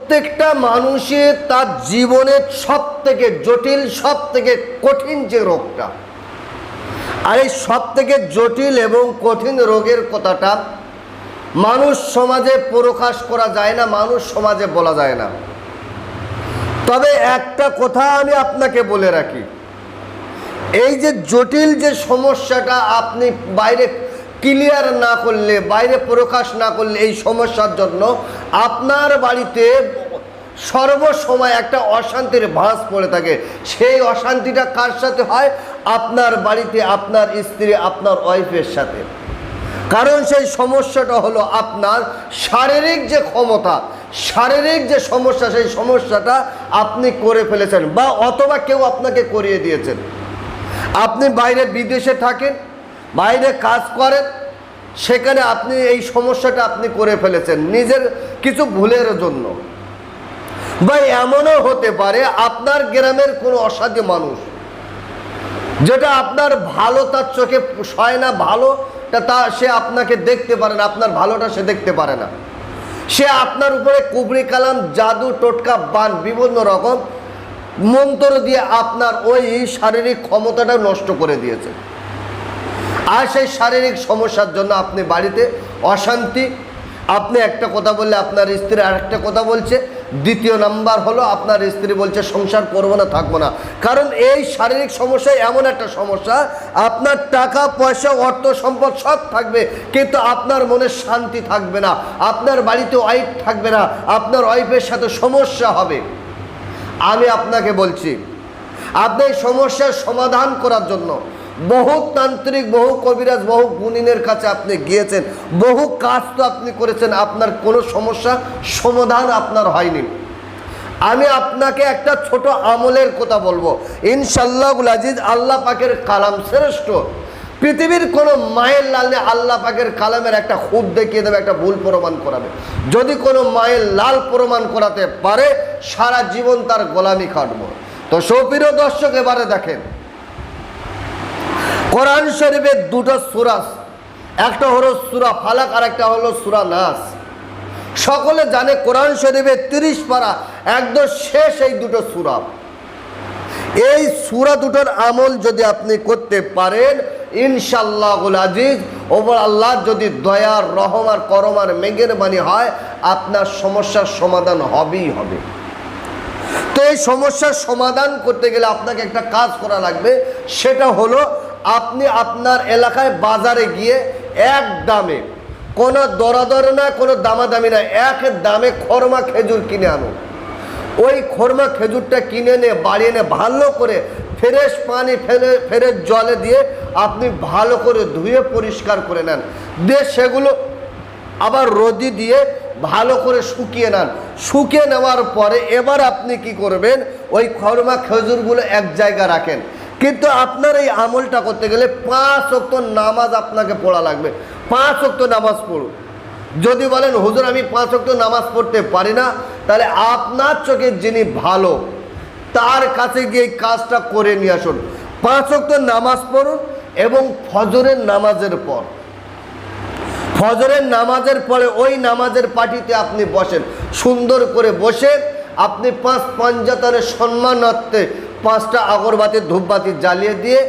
প্রত্যেকটা মানুষের তার জীবনের সব থেকে জটিল সব থেকে কঠিন যে রোগটা, আর এই সব থেকে জটিল এবং কঠিন রোগের কথাটা মানুষ সমাজে প্রকাশ করা যায় না, মানুষ সমাজে বলা যায় না। তবে একটা কথা আমি আপনাকে বলে রাখি, এই যে জটিল যে সমস্যাটা আপনি বাইরে ক্লিয়ার না করলে, বাইরে প্রকাশ না করলে এই সমস্যার জন্য আপনার বাড়িতে সর্বসময় একটা অশান্তির ভাঁজ পড়ে থাকে। সেই অশান্তিটা কার সাথে হয়? আপনার বাড়িতে, আপনার স্ত্রী, আপনার ওয়াইফের সাথে। কারণ সেই সমস্যাটা হলো আপনার শারীরিক যে ক্ষমতা, শারীরিক যে সমস্যা, সেই সমস্যাটা আপনি করে ফেলেছেন বা অথবা কেউ আপনাকে করিয়ে দিয়েছেন। আপনি বাইরে বিদেশে থাকেন বাইরে কাজ করেন, সেখানে আপনি এই সমস্যাটা আপনি করে ফেলেছেন নিজের কিছু ভুলের জন্য। বা এমনও হতে পারে আপনার গ্রামের কোনো অসাধ্য মানুষ, যেটা আপনার ভালো তার চোখে সয় না, ভালো তা সে আপনাকে দেখতে পারে না, আপনার ভালোটা সে দেখতে পারে না। সে আপনার উপরে কুবরি কালাম, জাদু, টোটকা, বান, বিভিন্ন রকম মন্ত্র দিয়ে আপনার ওই শারীরিক ক্ষমতাটা নষ্ট করে দিয়েছে। আর সেই শারীরিক সমস্যার জন্য আপনি বাড়িতে অশান্তি। আপনি একটা কথা বললে আপনার স্ত্রী আরেকটা কথা বলছে। দ্বিতীয় নাম্বার হলো আপনার স্ত্রী বলছে, সংসার করব না, থাকব না। কারণ এই শারীরিক সমস্যা এমন একটা সমস্যা, আপনার টাকা, পয়সা, অর্থ, সম্পদ সব থাকবে, কিন্তু আপনার মনে শান্তি থাকবে না, আপনার বাড়িতে ওয়াইফ থাকবে না, আপনার ওয়াইফের সাথে সমস্যা হবে। আমি আপনাকে বলছি, আপনি সমস্যার সমাধান করার জন্য বহু তান্ত্রিক, বহু কবিরাজ, বহু গুণিনের কাছে আপনি গিয়েছেন, বহু কাজ তো আপনি করেছেন, আপনার কোনো সমস্যা, সমাধান আপনার হয়নি। আমি আপনাকে একটা ছোট আমলের কথা বলব। ইনশাল্লাহুল আজিজ আল্লাহ পাকের কালাম শ্রেষ্ঠ। পৃথিবীর কোনো মায়ের লালে আল্লাহ পাকের কালামের একটা খুদ দেখিয়ে দেবে, একটা ভুল প্রমাণ করাবে। যদি কোনো মায়ের লাল প্রমাণ করাতে পারে, সারা জীবন তার গোলামি খাটবো তো সৌপ্রিয় দর্শক, এবারে দেখেন কোরআন শরীফের দুটো সুরাস একটা হলো সুরা ফালাক আর একটা হলো সুরা নাস। সকলে জানে কোরআন শরীফের তিরিশ পারা, একদম শেষ এই দুটো সুরা। এই সুরা দুটোর আমল যদি আপনি করতে পারেন ইনশাল্লাহুল আজিজ, ওপর আল্লাহ যদি দয়ার, রহম আর করম আর মেঘের বাণী হয়, আপনার সমস্যার সমাধান হবেই হবে। তো এই সমস্যার সমাধান করতে গেলে আপনাকে একটা কাজ করা লাগবে, সেটা হলো আপনি আপনার এলাকায় বাজারে গিয়ে এক দামে, কোনো দরাদর না কোনো দামাদামি না এক দামে খরমা খেজুর কিনে আনুন। ওই খরমা খেজুরটা কিনে নিয়ে বাড়ি এনে ভালো করে ফ্রেশ পানি ফেলে ফেরে জলে দিয়ে আপনি ভালো করে ধুয়ে পরিষ্কার করে নেন। দিয়ে সেগুলো আবার রোদি দিয়ে ভালো করে শুকিয়ে নেন। শুকিয়ে নেওয়ার পরে এবার আপনি কি করবেন? ওই খরমা খেজুরগুলো এক জায়গায় রাখেন। কিন্তু আপনার এই আমলটা করতে গেলে পাঁচ অক্ত নামাজ আপনাকে পড়া লাগবে। পাঁচ অক্ত নামাজ পড়ুন। যদি বলেন, হুজুর, আমি পাঁচ অক্ত নামাজ পড়তে পারি না, তাহলে আপনার চোখে যিনি ভালো, তার কাছে গিয়ে কাজটা করে নিয়ে আসুন। পাঁচ অক্ত নামাজ পড়ুন এবং ফজরের নামাজের পর। ফজরের নামাজের পরে ওই নামাজের পার্টিতে আপনি বসেন। সুন্দর করে বসে আপনি পাঁচ পঞ্চাতনের সম্মানার্থে পাঁচটা আগরবাতি, ধূপবাতি জ্বালিয়ে দিয়ে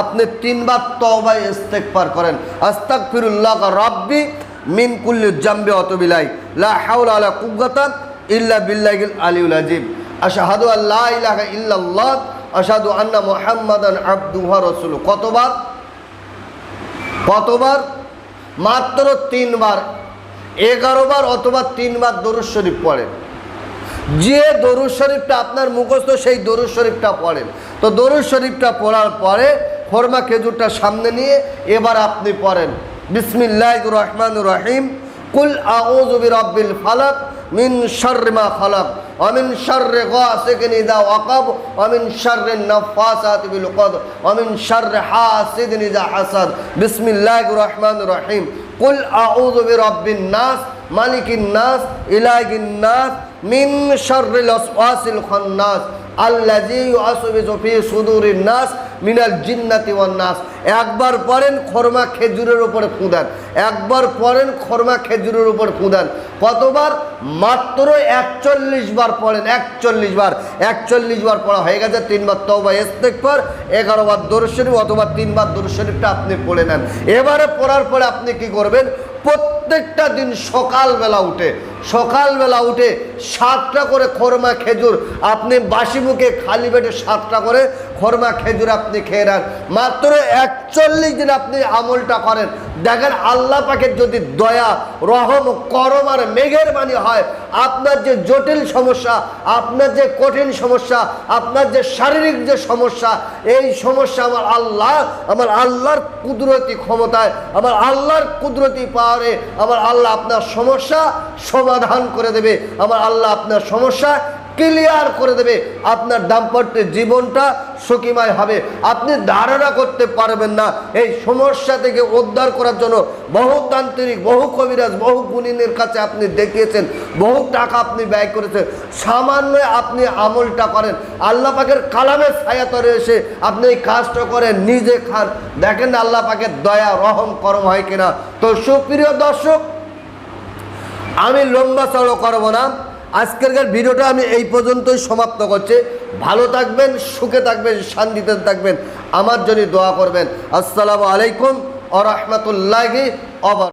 আপনি তিনবার তবাই ইস্তেকবার করেন। আস্তাক ফিরুল্লাহ রব্বি মিন কুল্লি জাম্বে অতবিলাই লা হাওলা আলা কুব্বাতা ইল্লা বিল্লাহিল আলিউল আজিম আশহাদু আল্লা ইলাহা ইল্লাল্লাহ, আশহাদু আন্না মুহাম্মাদান আবদুহু ওয়া রাসূলুহু। কতবার? কতবার? মাত্র তিনবার। এগারো বার অথবা তিনবার দরুদ শরীফ পড়েন যে দরুদ শরীফটা আপনার মুখস্থ, সেই দরুদ শরীফটা পড়েন। তো দরুদ শরীফটা পড়ার পরে খরমা খেজুরটা সামনে নিয়ে এবার আপনি পড়েন বিসমিল্লাহ রহমান রহিম, কুল আউযু বিরাব্বিল ফালাক মিন শাররি মা খালাক ওয়া মিন শাররি গাসিকিন ইযা ওয়াকাব অমিন মিন শাররি নাফাসাতি বিল উকাদ ওয়া মিন শাররি হাসিদিন ইযা হাসাদ বিসমিল্লাহির রহমানির রহিম, কুল আউযু বিরাব্বিন নাস মালিকিন নাস ইলাহিন নাস মিন শাররিল ওয়াসওয়াসিল খান্নাস, আল্লাযী ইউওয়াসওয়িসু ফি সুদুরিন নাস মিনাল জিন্নাতি ওয়ান নাস একবার পড়েন, খরমা খেজুরের উপরে ফুঁদান। একবার পড়েন, খরমা খেজুরের উপর ফুঁদান। কতবার? মাত্র একচল্লিশ বার পড়েন, একচল্লিশ বার। একচল্লিশ বার পড়া হয়ে গেছে, তিনবার তবা এগারো বার দর্শনী অথবা তিনবার দর্শনীটা আপনি পড়ে নেন। এবারে পড়ার পরে আপনি কি করবেন? প্রত্যেকটা দিন সকালবেলা উঠে সকালবেলা উঠে সাতটা করে খরমা খেজুর আপনি বাসি মুখে খালি পেটে সাতটা করে খরমা খেজুর আপনি খেয়ে নেন। মাত্র একচল্লিশ দিন আপনি আমলটা করেন। দেখেন আল্লাহ পাকের যদি দয়া, রহম, করম আর মেঘের বাণী হয়, আপনার যে জটিল সমস্যা, আপনার যে কঠিন সমস্যা, আপনার যে শারীরিক যে সমস্যা, এই সমস্যা আমার আল্লাহ, আমার আল্লাহর কুদরতি ক্ষমতায়, আমার আল্লাহর কুদরতি পাওয়ারে আমার আল্লাহ আপনার সমস্যা সমাধান করে দেবে। আমার আল্লাহ আপনার সমস্যা ক্লিয়ার করে দেবে। আপনার দাম্পত্য জীবনটা সুখীময় হবে। আপনি ধারণা করতে পারবেন না এই সমস্যা থেকে উদ্ধার করার জন্য। বহু তান্ত্রিক, বহু কবিরাজ, বহু গুণিনের কাছে আপনি দেখিয়েছেন। বহু টাকা আপনি ব্যয় করেছেন। সামান্য আপনি আমলটা করেন। আল্লাহ পাকের কালামের ছায়াতরে এসে আপনি এই কাজটা করেন, নিজে খান। দেখেন আল্লাহ পাকের দয়া, রহম, করম হয় কিনা। তো সুপ্রিয় দর্শক আমি লম্বা চড়ো করব না। আজকেরকার ভিডিওটা আমি এই পর্যন্তই সমাপ্ত করছি। ভালো থাকবেন, সুখে থাকবেন, শান্তিতে থাকবেন। আমার জন্য দোয়া করবেন। আসসালামু আলাইকুম আ রহমতুল্লাহি